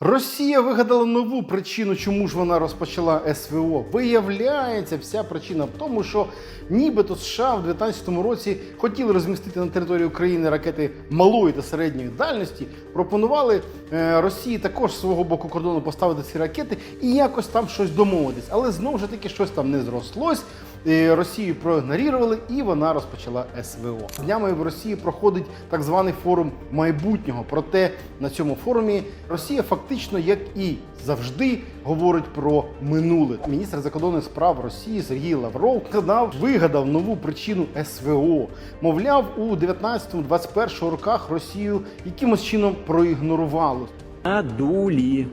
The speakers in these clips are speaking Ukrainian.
Росія вигадала нову причину, чому ж вона розпочала СВО. Виявляється, вся причина в тому, що нібито США в 2019 році хотіли розмістити на території України ракети малої та середньої дальності. Пропонували е, Росії також з свого боку кордону поставити ці ракети і якось там щось домовитись. Але знову ж таки щось там не зрослось. Росію проігнорували, і вона розпочала СВО. Днями в Росії проходить так званий форум майбутнього. Проте на цьому форумі Росія фактично, як і завжди, говорить про минуле. Міністр закордонних справ Росії Сергій Лавров сказав, вигадав нову причину СВО. Мовляв, у 19-21 роках Росію якимось чином проігнорувало. Надули.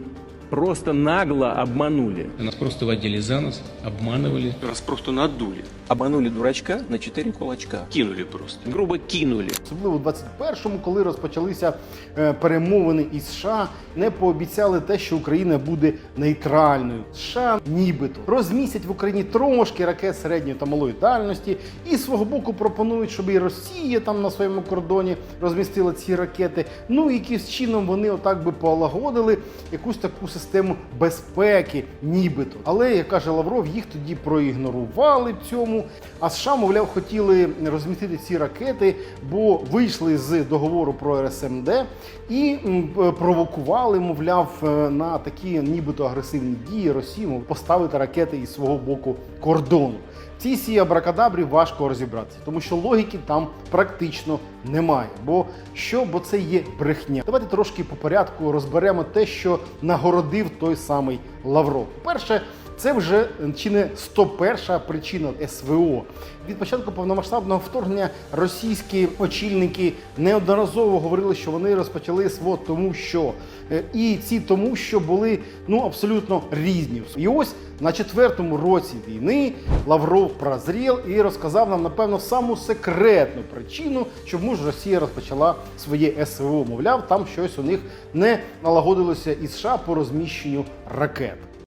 Просто нагло обманули. Нас просто водили за нос, обманывали. Нас просто надули. Обманули дурачка на четыре кулачка. Кинули просто. Грубо кинули. Особливо в 21-му, коли розпочалися е, перемовини із США, не пообіцяли те, що Україна буде нейтральною. США нібито розмістять в Україні трошки ракет середньої та малої дальності, і свого боку пропонують, щоб і Росія там на своєму кордоні розмістила ці ракети. Ну і якимсь чином вони отак би полагодили якусь таку систему безпеки, нібито. Але як каже Лавров, їх тоді проігнорували в цьому. А США, мовляв, хотіли розмістити ці ракети, бо вийшли з договору про РСМД і провокували, мовляв, е, на такі нібито агресивні дії Росії, мов поставити ракети із свого боку кордону. В цій сі абракадабрі важко розібратися, тому що логіки там практично немає. Бо що? Бо це є брехня. Давайте трошки по порядку розберемо те, що нагородив той самий Лавров. Перше, це вже е, чи не 101 причина СВО. Від початку повномасштабного вторгнення російські очільники неодноразово говорили, що вони розпочали СВО тому, що Е, і ці тому, що були ну абсолютно різні. І ось на четвертому році війни Лавров прозрів і розказав нам, напевно, саму секретну причину, чому ж Росія розпочала своє СВО. Мовляв, там щось у них не налагодилося із США по розміщенню ракет.